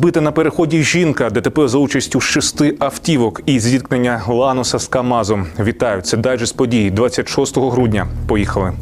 Збита на переході жінка, ДТП за участю шести автівок і зіткнення Ланоса з Камазом. Вітаю, це дайджест подій 26 грудня. Поїхали.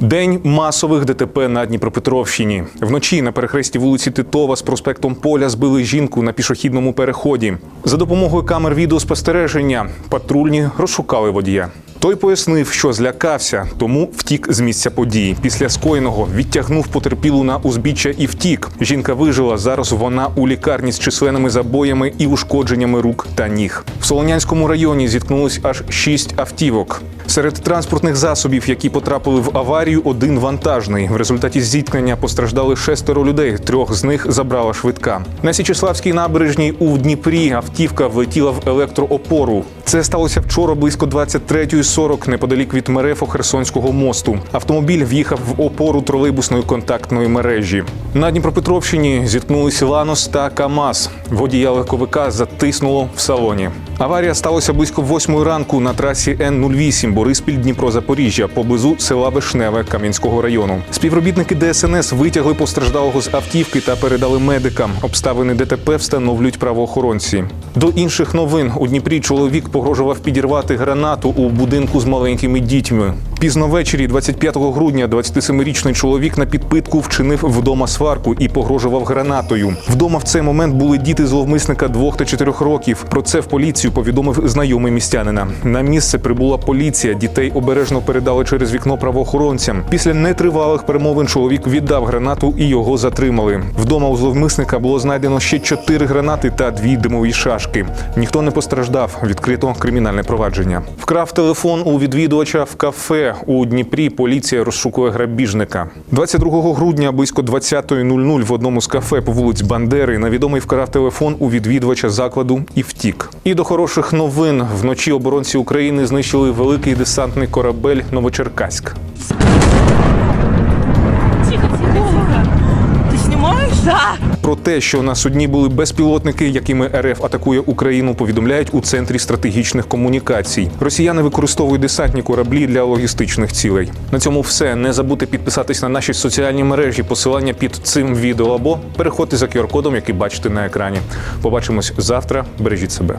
День масових ДТП на Дніпропетровщині. Вночі на перехресті вулиці Титова з проспектом Поля збили жінку на пішохідному переході. За допомогою камер відеоспостереження патрульні розшукали водія. Той пояснив, що злякався, тому втік з місця події. Після скоєного відтягнув потерпілу на узбіччя і втік. Жінка вижила. Зараз вона у лікарні з численними забоями і ушкодженнями рук та ніг. В Солонянському районі зіткнулись аж шість автівок. Серед транспортних засобів, які потрапили в аварію, один вантажний. В результаті зіткнення постраждали шестеро людей. Трьох з них забрала швидка. На Січеславській набережній у Дніпрі автівка влетіла в електроопору. Це сталося вчора близько 23.40 неподалік від Мерефо Херсонського мосту. Автомобіль в'їхав в опору тролейбусної контактної мережі. На Дніпропетровщині зіткнулися Ланос та КАМАЗ. Водія легковика затиснуло в салоні. Аварія сталася близько 8 ранку на трасі Н-08 Бориспіль Дніпро Запоріжжя поблизу села Вишневе Кам'янського району. Співробітники ДСНС витягли постраждалого з автівки та передали медикам. Обставини ДТП встановлюють правоохоронці. До інших новин у Дніпрі чоловік погрожував підірвати гранату у будинку з маленькими дітьми. Пізно ввечері, 25 грудня, 27-річний чоловік на підпитку вчинив вдома сварку і погрожував гранатою. Вдома в цей момент були діти зловмисника двох та чотирьох років. Про це в поліцію повідомив знайомий містянина. На місце прибула поліція. Дітей обережно передали через вікно правоохоронцям. Після нетривалих перемовин чоловік віддав гранату і його затримали. Вдома у зловмисника було знайдено ще чотири гранати та дві димові шашки. Ніхто не постраждав. Відкрито кримінальне провадження. Вкрав телефон у відвідувача в кафе у Дніпрі. Поліція розшукує грабіжника. 22 грудня близько 20.00 в одному з кафе по вулиці Бандери невідомий вкрав телефон у відвідувача закладу і втік. І до хороших новин вночі оборонці України знищили великий десантний корабель Новочеркаськ. Про те, що на судні були безпілотники, якими РФ атакує Україну, повідомляють у центрі стратегічних комунікацій. Росіяни використовують десантні кораблі для логістичних цілей. На цьому все. Не забудьте підписатись на наші соціальні мережі. Посилання під цим відео або переходьте за QR-кодом, який бачите на екрані. Побачимось завтра. Бережіть себе.